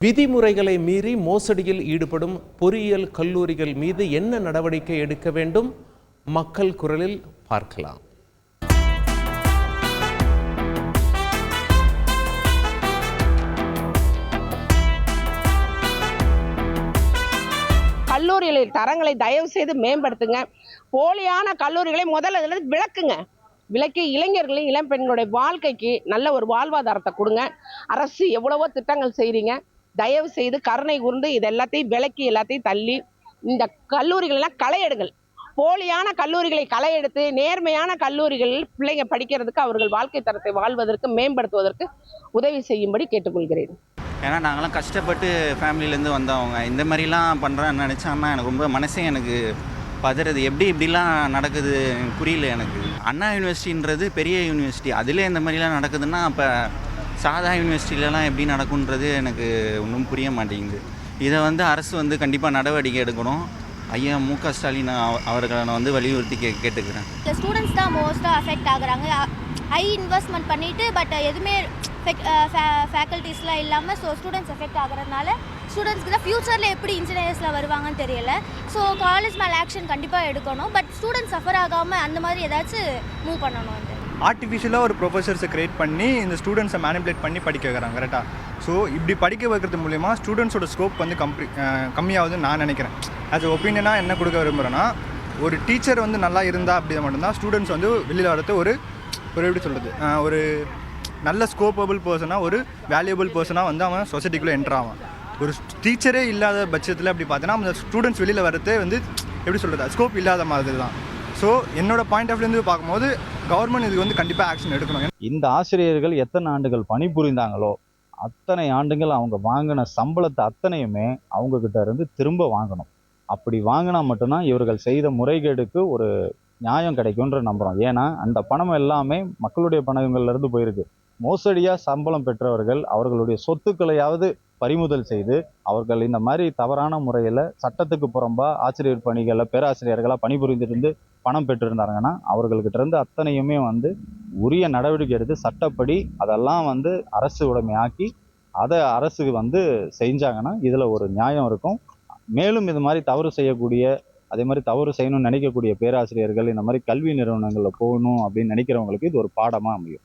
விதிமுறைகளை மீறி மோசடியில் ஈடுபடும் பொறியியல் கல்லூரிகள் மீது என்ன நடவடிக்கை எடுக்க வேண்டும்? மக்கள் குரலில் பார்க்கலாம். கல்லூரிகளின் தரங்களை தயவு செய்து மேம்படுத்துங்க. போலியான கல்லூரிகளை முதல்ல அதில் விளக்குங்க. விளக்கி இளைஞர்களின் இளம் பெண்களுடைய வாழ்க்கைக்கு நல்ல ஒரு வாழ்வாதாரத்தை கொடுங்க. அரசு எவ்வளவோ திட்டங்கள் செய்றீங்க. தயவு செய்து கருணை கூர்ந்து இது எல்லாத்தையும் விலக்கி எல்லாத்தையும் தள்ளி இந்த கல்லூரிகள்லாம் களை களையெடுங்கள். போலியான கல்லூரிகளை களையெடுத்து நேர்மையான கல்லூரிகளில் பிள்ளைங்க படிக்கிறதுக்கு அவர்கள் வாழ்க்கை தரத்தை வாழ்வதற்கு மேம்படுத்துவதற்கு உதவி செய்யும்படி கேட்டுக்கொள்கிறேன். ஏன்னா நாங்களாம் கஷ்டப்பட்டு ஃபேமிலியிலேருந்து வந்தவங்க. இந்த மாதிரிலாம் பண்ணுறேன்னு நினச்சாங்கன்னா எனக்கு ரொம்ப மனசே எனக்கு பதறது. எப்படி இப்படிலாம் நடக்குது புரியல எனக்கு. அண்ணா யூனிவர்சிட்டின்றது பெரிய யூனிவர்சிட்டி. அதிலே இந்த மாதிரிலாம் நடக்குதுன்னா அப்போ சாதா யூனிவர்சிட்டிலலாம் எப்படி நடக்குன்றது எனக்கு ஒன்றும் புரிய மாட்டேங்குது. இதை வந்து அரசு வந்து கண்டிப்பாக நடவடிக்கை எடுக்கணும். ஐயா மு க ஸ்டாலின் அவர்களை நான் வந்து வலியுறுத்தி கே கேட்டுக்கிறேன். இந்த ஸ்டூடெண்ட்ஸ் தான் மோஸ்ட்டாக அஃபெக்ட் ஆகுறாங்க. ஹை இன்வெஸ்ட்மெண்ட் பண்ணிவிட்டு பட் எதுவுமே ஃபேக்கல்ட்டிஸ்லாம் இல்லாமல் ஸோ ஸ்டூடெண்ட்ஸ் எஃபெக்ட் ஆகிறதுனால ஸ்டூடெண்ட்ஸ்க்கு தான் ஃப்யூச்சரில் எப்படி இன்ஜினியர்ஸில் வருவாங்கன்னு தெரியல. ஸோ காலேஜ் மேலே ஆக்ஷன் கண்டிப்பாக எடுக்கணும். பட் ஸ்டூடெண்ட்ஸ் சஃபர் ஆகாமல் அந்த மாதிரி ஏதாச்சும் மூவ் பண்ணணும் வந்து. ஆர்டிஃபிஷியலாக ஒரு ப்ரொஃபஸர்ஸை க்ரியேட் பண்ணி இந்த ஸ்டூடெண்ட்ஸை மேனிபுலேட் பண்ணி படிக்க வைக்கிறாங்க கரெக்டாக ஸோ இப்படி படிக்க வைக்கிறது மூலிமா ஸ்டூடெண்ட்ஸோட ஸ்கோப் வந்து கம்ப்ளீ கம்மியாகுதுன்னு நான் நினைக்கிறேன். ஆஸ் ஒப்பீனியனாக என்ன கொடுக்க விரும்புகிறேன்னா ஒரு டீச்சர் வந்து நல்லா இருந்தால் அப்படி மட்டும்தான் ஸ்டூடெண்ட்ஸ் வந்து வெளியில் வரது ஒரு ஒரு எப்படி சொல்கிறது ஒரு நல்ல ஸ்கோப்பபிள் பர்சனாக ஒரு வேல்யூபிள் பர்சனாக வந்து அவன் சொசைட்டிக்குள்ளே என்ட்ரு ஆவான். ஒரு டீச்சரே இல்லாத பட்சத்தில் அப்படி பார்த்தோன்னா அந்த ஸ்டூடெண்ட்ஸ் வெளியில் வரதே வந்து எப்படி சொல்கிறது ஸ்கோப் இல்லாத மாதிரி தான். ஸோ என்னோட பாயிண்ட் ஆஃப் இருந்து பார்க்கும்போது கவர்மெண்ட் இதுக்கு வந்து கண்டிப்பாக ஆக்ஷன் எடுக்கணும். இந்த ஆசிரியர்கள் எத்தனை ஆண்டுகள் பணிபுரிந்தாங்களோ அத்தனை ஆண்டுகள் அவங்க வாங்கின சம்பளத்தை அத்தனையுமே அவங்கக்கிட்ட இருந்து திரும்ப வாங்கணும். அப்படி வாங்கினா மட்டும்தான் இவர்கள் செய்த முறைகேடுக்கு ஒரு நியாயம் கிடைக்கும்ன்ற நம்புகிறோம் ஏன்னா அந்த பணம் எல்லாமே மக்களுடைய பணங்கள்லேருந்து போயிருக்கு. மோசடியாக சம்பளம் பெற்றவர்கள் அவர்களுடைய சொத்துக்களையாவது பறிமுதல் செய்து அவர்கள் இந்த மாதிரி தவறான முறையில் சட்டத்துக்கு புறம்பாக ஆசிரியர் பணிகளில் பேராசிரியர்களாக பணிபுரிந்திருந்து பணம் பெற்றிருந்தாங்கன்னா அவர்கள்கிட்ட இருந்து அத்தனையுமே வந்து உரிய நடவடிக்கை எடுத்து சட்டப்படி அதெல்லாம் வந்து அரசு உடைமையாக்கி அதை அரசு வந்து செஞ்சாங்கன்னா இதில் ஒரு நியாயம் இருக்கும். மேலும் இது மாதிரி தவறு செய்யக்கூடிய அதே மாதிரி தவறு செய்யணும்னு நினைக்கக்கூடிய பேராசிரியர்கள் இந்த மாதிரி கல்வி நிறுவனங்களில் போகணும் அப்படின்னு நினைக்கிறவங்களுக்கு இது ஒரு பாடமாக அமையும்.